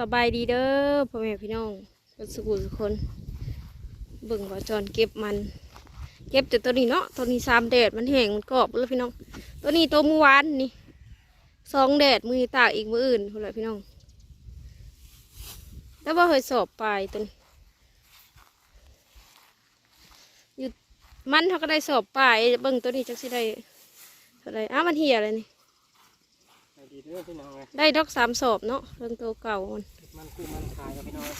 สบายดีเด้อพ่อแม่พี่น้องสุสุขุทุกคนเบิ่งว่าจอนเก็บมัน เก็บแต่ตัวนี้เนาะตัวนี้สามแดดมันแห้งมันกรอบเลยพี่น้อง ตัวนี้ตัวเมื่อวานนี่สองแดดมือตากอีกมืออื่นคนละพี่น้องแต่ว่าเคยสอบปลายตัวนี้อยู่มันเขาก็ได้สอบปลายเบิ่งตัวนี้จักสิได้เท่าไรอ้ามันเหี่ยเลยนี่ ไปดีเด้อพี่น้องเลยได้ดอกสามสอบเนาะเรื่องตัวเก่ามันมันคือมันขายกับพี่น้องเลย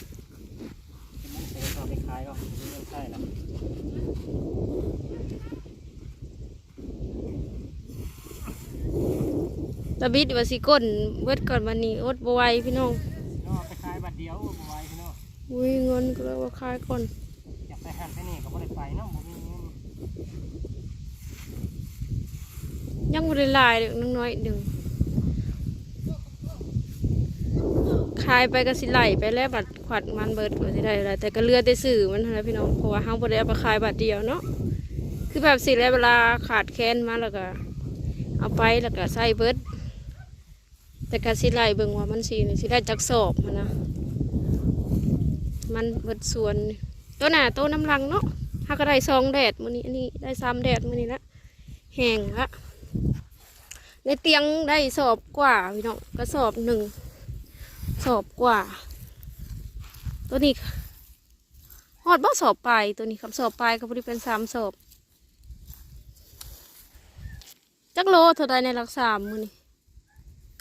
มันเสียต่อไปขายก็มีเงินใช่ละตะบิดว่าสิก้นเบิดก่อนวันนี้อดบไหวายพี่น้องน้องไปขายบัตรเดียวบ่ไหวพี่น้องอุ้ยเงินก็เลยว่าคายก่อนอยากไปหันไปนี่ก็บ่ได้ไปเนาะบ่มีเงินยังบ่ได้หลายเด็กน้อยๆหนึ่ง ขายไปก็สิไหลไปแล้วบัตรขวัดมันเบิดก็สิได้อะไรแต่ก็เลือแต่สื่อมันนั้นพี่น้องเพราะว่าเฮาบ่ได้เอาไปขายบัตรเดียวเนาะคือแบบสิแล้วเวลาขาดแคลนมาแล้วก็ เอาไปแล้วก็ใส่เบิดแต่ก็สิไหลเบิ่งว่ามันสินี่สิได้จักสอบนนะมันเบิดส่วนตัวหน้าตัวน้ำลังเนาะเฮาก็ได้สองแดดมื้อนี้อันนี้ได้สามแดดมื้อนี้ละแห้งละในเตียงได้สอบกว่าพี่น้องก็สอบหนึ่ง สอบกว่า ตัวนี้ฮอดบ่สอบไปตัวนี้คำสอบปลายก็พอดีเป็นสามสอบจักโลเท่าใดในหลักสามมือนี่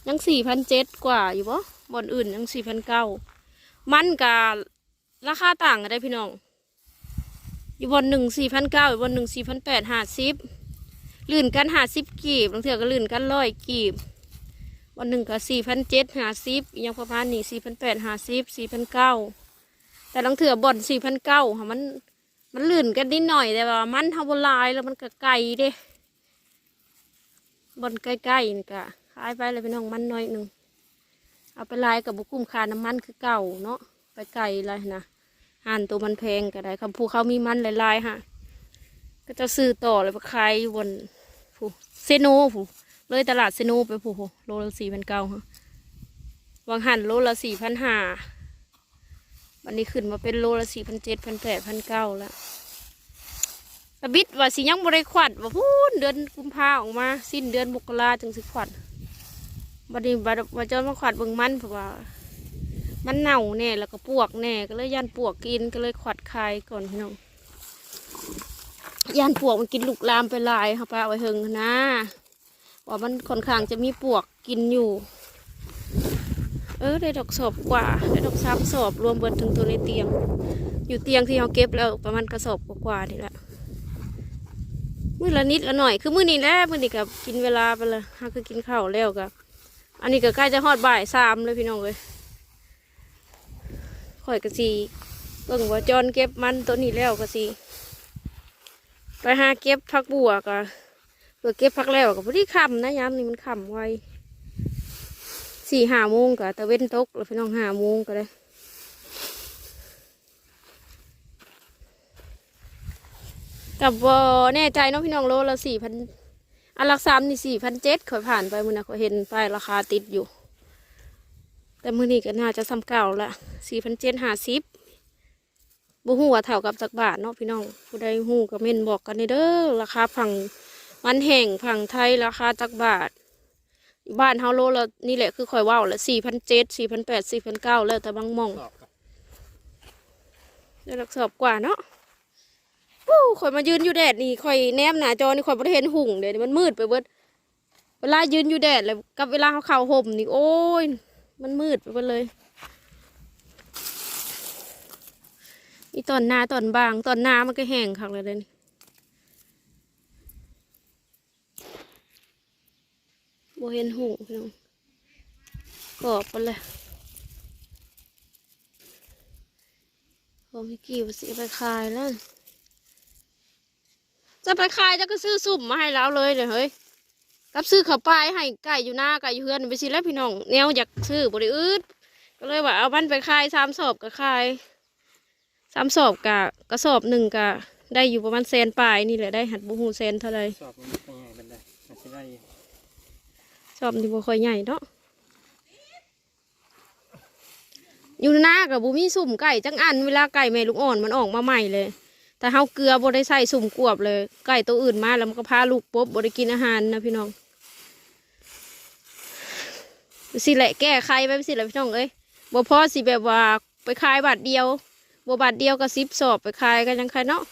ยังสี่พันเจ็ดกว่าอยู่บ่บอนอื่นยังสี่พันเก้ามันกับราคาต่างกันได้พี่น้อง อยู่บนหนึ่งสี่พันเก้าอยู่บนหนึ่งสี่พันแปดห้าสิบลื่นกันหาสิบกีบบางเถื่อก็ลื่นกันร้อยกีบ วันหนึ่งก็สี่พันเจ็ดหาสิบยังประมาณนี้สี่พันแปดหาสิบสี่พันเก้าแต่ลังเถื่อบ่อนสี่พันเก้าค่ะมันมันลื่นกันนิดหน่อยแต่ว่า มันทำบลายแล้วมันก็ไกลเด้บ่อนใกล้ๆนี่ก็ขายไปเลยเป็นน้องมันน้อยหนึ่งเอาไปลายกับบุกุ้มคาน้ำมันคือเก่าเนาะไปไกลเลยนะห่านตัวมันแพงก็ได้คำพูเขามีมันหลายๆฮะก็จะซื้อต่อเลยไปขายอยู่บนผู้เซโนผู้ เลยตลาดเซโนไปผู้โลละสี่พันเก้าฮะวางหันโลละสี่พันห้าวันนี้ขึ้นมาเป็นโลละสี่พันเจ็ดพันแปดพันเก้าแล้วตะบิดว่าสิยังบริขวัดว่าพูนเดือนกุมภาออกมา สิ้นเดือนมกราจึงสิขวัดวันนี้บัดว่าเจ้ามาขวัดเบิ่งมันเพราะว่า มันเน่าแน่แล้วก็ปวกแน่ก็เลยยันปวกกินก็เลยขวัดคายก่อนพี่น้องย่านปวกมันกินลูกลามไปหลายค่ะป้าเอาไว้เฮงนะ ว่ามันค่อนข้างจะมีปวกกินอยู่ เออได้ดอกสอบกว่าได้ดอกสามสอบรวมเบิดถึงตัวในเตียง อยู่เตียงที่เราเก็บแล้วประมาณกระสอบกว่าๆนี่แหละมื้อละนิดละหน่อยคือมื้อนี้แหละมื้อนี้กับกินเวลาไปเลยฮะคือกินข้าวแล้วกับอันนี้ก็ใกล้จะฮอดบ่ายสามเลยพี่น้องเลยข่อยกระสีเบิ่งว่าจอนเก็บมันตัวนี้แล้วกระสีไปหาเก็บผักบัวก็ เพื่อเก็บผักแล้วก็พอดีค่ำนะยามนี้มันค่ำไวสี่ห้าโมงก็ตะเว้นตกแล้วพี่น้องห้าโมงก็ได้กับว่แน่ใจเนาะพี่น้องโลละสี่พันอันลักสามนี่สี่พันเจ็ดเคยผ่านไปมือนะเคยเห็นป้ายราคาติดอยู่ แต่มือนี้ก็น่าจะซ้ำเก่าละสี่พันเจ็ดห้าสิบบ่ฮู้ว่าเท่ากับจักบาทเนาะพี่น้องผู้ใดฮู้ก็เม่นบอกกันเด้อราคาผัง มันแห่งผังไทยราคาจักบาท บ้านเฮาโลละนี่แหละคือข่อยว้าละสี่พันเจ็ดสี่พันแปดสี่พันเก้าแล้วแต่บางมองได้รักสอบกว่าเนาะปู้ข่อยมายืนอยู่แดดนี่ข่อยแนมหน้าจอนี่ข่อยบ่ได้เห็นหุ่งเดี๋ยวนี้มันมืดไปเบิดเวลายืนอยู่แดดเลยกับเวลาเขาเข้าห่มนี่โอ้ย มันมืดไปหมดเลยมีตอนหนาตอนบางตอนหนามันก็แห้งคักเลยเดยว นี่บ่เห็นหูพี่น้องกรอบไปเลยพอพี่กี่วสิไปขายแล้ว จะไปขายจะก็ซื้อสุ่มมาให้เราเลยเดี๋ยวเฮ้ยกับซื้อข้าวปลายให้ไก่อยู่หน้าไก่อยู่เฮือนไปสิแล้วพี่น้องแนวอยากซื้อบริอืดก็เลยว่าเอามันไปขายสามสอบก็ขายสามสอบกะกระสอบหนึ่งกะได้อยู่ประมาณแสนปลายนี่แหละได้หัดบุหูแสนเท่าไรสอบป็นไงเป็นไงมันสิได้ สอบนี่บ่ค่อยใหญ่เนาะอยู่หน้ากับบุมีสุ่มไก่จังอันเวลาไก่แม่ลูกอ่อนมันออกมาใหม่เลย แต่เฮาเกลือบ่ได้ใส่สุ่มกวบเลย ไก่ตัวอื่นมาแล้วมันก็พาลูกปุ๊บบ่ได้กินอาหารนะพี่น้องสิแหละแก้ไขไปสิแหละพี่น้องเอ้ยบ่พอสิแบบว่าไปขายบาทเดียวบ่บาทเดียวก็สิบสอบไปขายกันยังใครเนาะ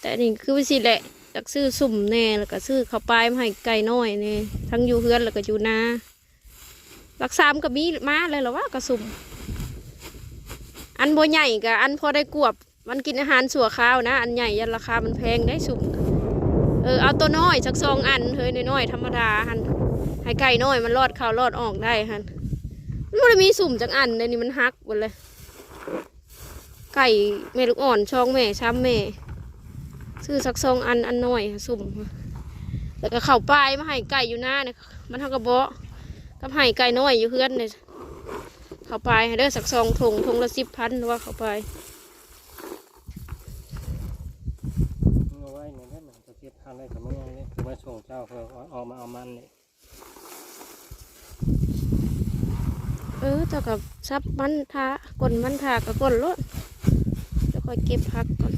แต่นี่คือสิแหละ จากซื้อสุ่มแน่แล้วก็ซื้อข้าวปลายมาให้ไก่น้อยนี่ทั้งอยู่เฮือนแล้วก็อยู่นารักสามก็มีมาเลยหรอวะกระสุ่มอันโบใหญ่กับอันพอได้กวบ มันกินอาหารสัวข้าวนะ อันใหญ่ยันราคามันแพงได้สุ่มเออเอาตัวน้อยสักสองอันเฮ้ยน้อยๆธรรมดาหันให้ไก่น้อยมันรอดข้าวรอดออกได้หันมันไม่ได้มีสุ่มจักอันเลยนี่มันฮักหมดเลย ไก่แม่ลูกอ่อนช่องแม่ช้ำแม่ ซื้อสักสองอันอันน้อยสุ่มแล้วก็เข่าปลายมาให้ไก่อยู่หน้าเนี่ยมันเท่ากับเบาะกับให้ไก่น้อยอยู่เพื่อนเนี่ยเข้าไปให้เด้อสักซองถุงถุงละสิบพันหรือว่าเข้าไปเอาไว้เนี่ยนั่นน่ะจะเก็บทานได้กับเมื่อไงเนี่ยคือมาส่งเจ้าเพื่อเอามาเอามันเนี่ยเออเท่ากับซับมันทากลนมันทากับกลนรถแล้วค่อยเก็บพักก่อน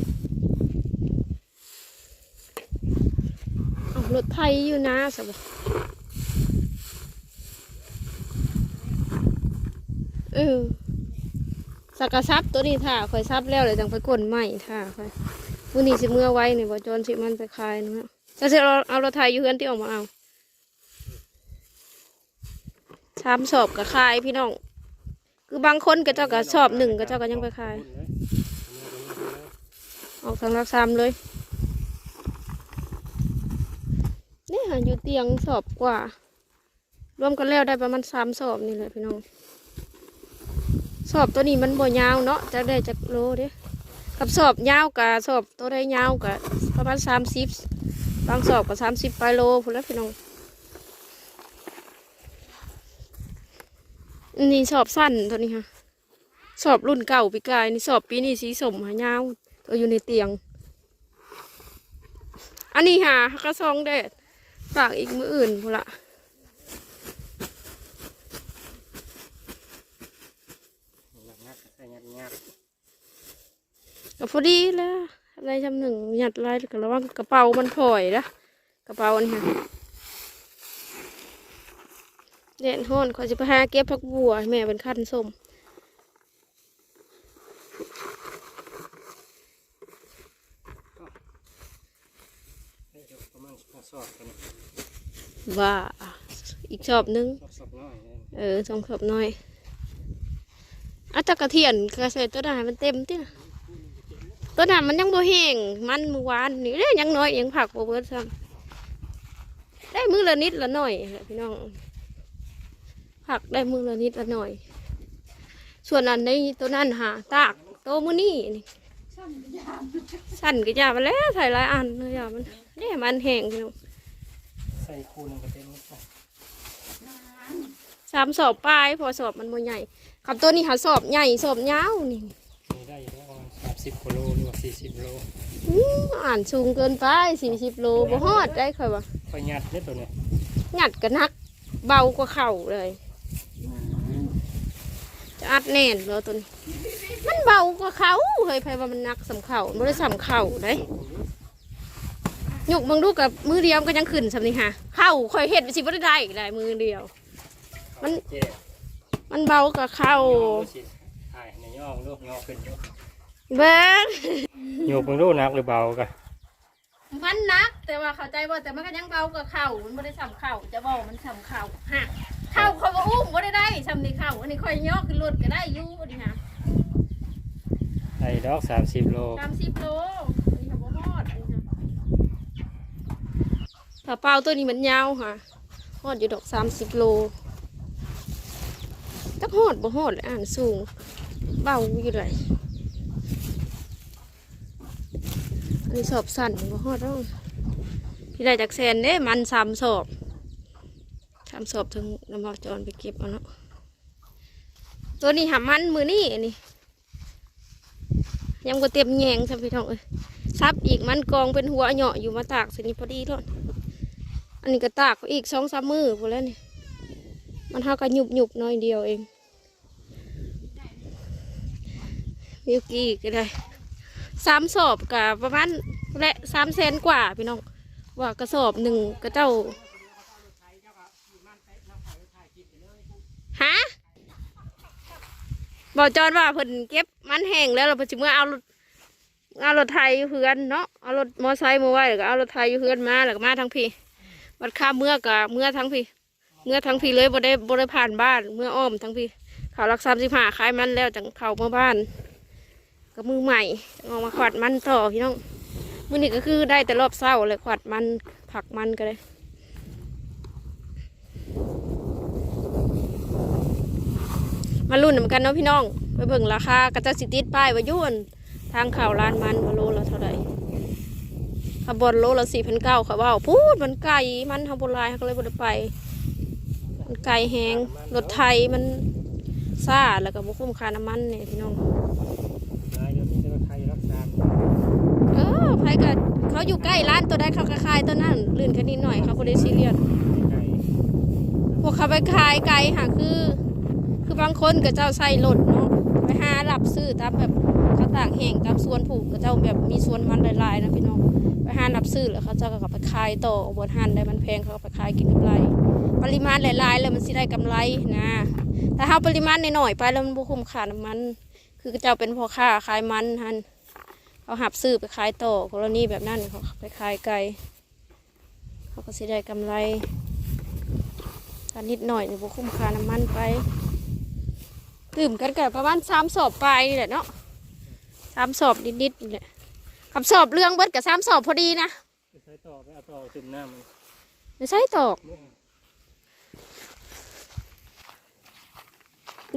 เอาร ถไทยอยู่นะสบเออสักกะซับตัวนี้ท่าคอยซับแล้วเลยจังไปกลนใหม่ท่าค่อยวันนี้สิเมื่อไว้นี่ยบ่จนสิมันไปคลายนะจะสิเอาเอารถไทยอยู่เฮือนที่ออกมาเอาสามสอบกับคายพี่น้อง คือบางคนก็เจ้าก็สอบหนึ่งก็เจ้าก็ยังไปคลาย ออกทางรักสามเลย นี่หาอยู่เตียงสอบกว่า รวมกันแล้วได้ประมาณสามสอบนี่แหละพี่น้อง สอบตัวนี้มันบ่ยาวเนาะจะได้จากโลเด้กับสอบยาวกับสอบตัวได้ยาวกับประมาณสามสิบบางสอบกับสามสิบปลายโลพูดแล้วพี่น้องนี่สอบสั้นตัวนี้ค่ะ สอบรุ่นเก่าปีกายนี่สอบปีนี้สีสมหายาวตัวอยู่ในเตียง อันนี้ค่ะกระซองแดด ฝากอีกมืออื่นพูนละงัดใส่งัดงัดก็พอดีแล้วอะไรจำหนึ่งหยัดลายกับระวังกระเป๋ามันพลอยนะกระเป๋านี่ค่ะเด่นห้อนขอยจะไปหาเก็บผักบัวให้แม่เป็นขั้นส้ม ให้เดี๋ย วประมาณสองสอบกันนะว่าอีกชอบหนึงสอบสอบน้อยเลยเออสองขอบหน่อยอาจจะกระเทียนกระเสตัวนั้นให้มันเต็มที่นะตัวนั้นมันยังบ่แห้งมันเมื่อวานนี่เด้ยังน้อยยังผักบ่เบิดซ้ำได้มือละนิดละหน่อยแหละพี่น้องผักได้มือละนิดละหน่อย ส่วนอันในตัวนั้นหาตากโตมือนี่นี่สั่นก็ยามาแล้วใส่หลายอันเลยยามัน เนี่ยมันแห้งพี่น้องใส่คูหนึงก็เต็มแล้วสามสอบปลายพอสอบมันบ่ใหญ่คำตัวนี้หาสอบใหญ่สอบยาวนี่มีได้อยู่แล้วประมาณสามสิบกิโลหรือว่าสี่สิบโลอื้ออ่านสูงเกินไปสี่สิบโลบ่ฮอดได้ค่อยว่าค่อยงัดเนี่ยตัวเนี้ยหยัดกันนัก เบากว่าเข่าเลย จะอัดแน่นแล้วตัวนี้ มันเบากว่าเขาเฮ้ยไผว่ามันหนักสำเข่าไม่ได้สำเข่าได้ย กมึงดูกับมือเดียวก็ยังขึ้นสำนี่ฮะเข่าค่อยเห็ดไปสิบ่ได้ได้อีกได้มือเดียว มันเจ๊มันเบากว่าเข่าย่องดูสิถ่ายในย่องลูกย่อขึ้นอยู่เบิ้งโยกมึงดูหนักหรือเบากันมันหนัก แต่ว่าเข้าใจว่าแต่มันก็ยังเบากว่าเข่ามันไม่ได้สำเข่าจะบอกมันสำเข่าฮะเข่าเขาก็อุ้มไม่ได้ได้สำนี่เข่าอันนี้ค่อยย่อขึ้นรถก็ได้อยู่อันนี้ฮะไอ้ดอกสามสิบโลสามสิบโลนี่ค่ะบ่ฮอดอันนี้ค่ะ ถ้าเปล่าตัวนี้มันยาวค่ะฮอดอยู่ดอกสามสิบโลจักฮอดบ่ฮอดอ่านสูง เบาอยู่เลยอันนี้สอบสั่นบ่ฮอดแล้วพี่ได้จากแซนเด้มันสามสอบสามสอบถึงน้ำมันจรไปเก็บเอาเนาะตัวนี้หามันมือนี่นี่ยังก็เต็มแยงใช่พี่น้องเอ้ยซับอีกมันกองเป็นหัวเหยาะอยู่มาตากสินี้พอดีแล้วอั นนี้ก็ตากอีกสองสามมือพอแล้วนี่มันเท่ากันหยุบหยุบหน้อยเดียวเองมิวกี้ก็ได้สามสอบกับประมาณและสามแสนกว่าพี่น้องว่ากระสอบหนึ่งกระเจ้าฮะบอกจอนว่าเพิ่นเก็บมันแห้งแล้วเราเพิ่นเมื่อเอารถเอารถไทยเพื่อนเนาะเอารถมอไซค์มาไว้แล้วก็เอารถไทยเพื่อนมาแล้วก็มาทั้งพี่ บัดข้าเมื่อกับเมื่อทั้งพี่ เมื่อทั้งพี่เลยบ่ได้บ่ได้ผ่านบ้าน เมื่ออ้อมทั้งพี่เขารักสามสิบห้าขายมันแล้วจังเข้ามาบ้านกับมือใหม่จังเอามาขวัดมันต่อพี่น้องมือนี้ก็คือได้แต่รอบเศร้าเลยขวัดมันผักมันก็เลยมาลุ้นเหมือนกันเนาะพี่น้อง ไปเบิ่งราคากระจ้าสิติดป้ายว่ายุ่นทางข่าวร้านมันว่าโลละเท่าไหร่ ขบวนโลละสี่พันเก้าเขาว่าพูดมันไก่มันทำบนลายเขาก็เลยบ่ได้ไป มันไก่แหงรถไทยมันซ่าแล้วก็บ่คุ้มค่าน้ำมันเนี่ยพี่น้องนายเดี๋ยวนี้จะมาใครรักษาเออไผก็เขาอยู่ใกล้ร้านตัวใดเขาก็ขายตัวนั้นลื่นแค่นิดหน่อยเขาบ่ได้ซีเรียสไก่พวกเขาไปขายไกลค่ะคือ คือบางคนก็เจ้าใส่รถเนาะไปหารับซื้อตามแบบเขาต่างแห่งตามสวนผูกก็เจ้าแบบมีสวนมันหลายๆนะพี่น้อง ไปหารับซื้อแล้วเขาเจ้าก็ไปขายต่อบนหันได้มันแพงเขาก็ไปขายกินกำไร ปริมาณหลายๆ แล้วมันสิได้กำไรนะแต่ถ้าปริมาณน้อยๆไปแล้วมันบ่คุ้มค่าน้ำมัน คือเจ้าเป็นพ่อค้าขายมันหันเขาหับซื้อไปขายต่อกรณีแบบนั้นเขาไปขายไกลเขาก็สิได้กำไรถ้านิดหน่อยเนี่ยบ่คุ้มค่าน้ำมันไปตื่มกันกันประมาณสามสอบไปนี่แหละเนาะสามสอบนิดๆนี่แหละ คำสอบเรื่องเบิดกับสามสอบพอดีนะไปใช้ต่อไปเอาต่อจุ่มน้ำมันไม่ใช่ตอก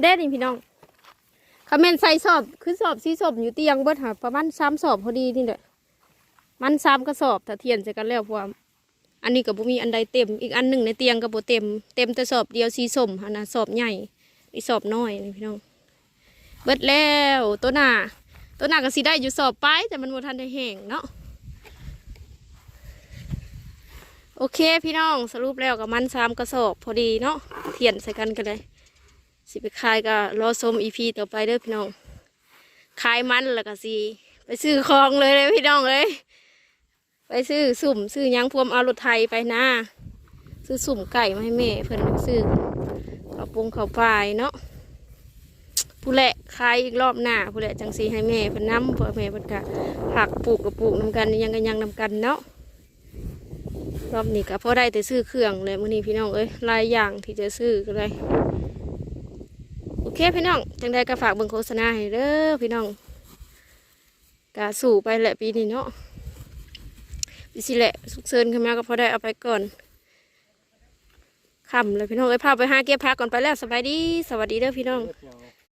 เด้นี่พี่น้องคอมเมนต์ใส่สอบคือสอบสีสอบอยู่เตียงเบิดหาประมาณสามสอบพอดีนี่แหละมันสามกระสอบถ้าเทียนจะกันแล้วเพราะว่าอันนี้กับบุมีอันใดเต็ม อีกอันหนึ่งในเตียงกับโบเต็ม เต็มแต่สอบเดียวสีส้มหนนะสอบใหญ่อีกสอบน้อยนี่พี่น้อง เบิดแล้วตัวหน้า ตัวหน้าก็สีได้อยู่สอบไป แต่มันโมทันได้แห้งเนาะโอเคพี่น้องสรุปแล้วกับมันสามกระสอบพอดีเนาะเทียนใส่กันกันเลย สิไปขายก็รอชมอีพีต่อไปเด้อพี่น้องขายมันแล้วก็สิไปซื้อของเลยเลยพี่น้องเลยไปซื้อสุ่มซื้อยังพวมเอารถไทยไปนะซื้อสุ่มไก่มาให้แม่เพิ่นซื้อข้าวปรุงข้าวปลายเนาะ ผู้แหละขายอีกรอบหน้าผู้แหละจังสีให้แม่พันน้ำเพื่อแม่พันก็ผักปลูกกับปลูกนำกันยังกันยังนำกันเนาะรอบนี้ก็พอได้แต่ซื้อเครื่องเลยมื้อนี้พี่น้องเอ้ยลายอย่างที่จะซื้อก็เลยโอเคพี่น้องจังใดก็ฝากเบิ่งโฆษณาให้เด้อพี่น้องกาสู่ไปแหละปีนี้เนาะปีสิแหละสุกเซินขึ้นมาก็พอได้เอาไปก่อนค่ำเลยพี่น้องเอ้ยพาไปหาเก็บผักก่อนไปแล้วสบายดี สวัสดีเด้อพี่น้อง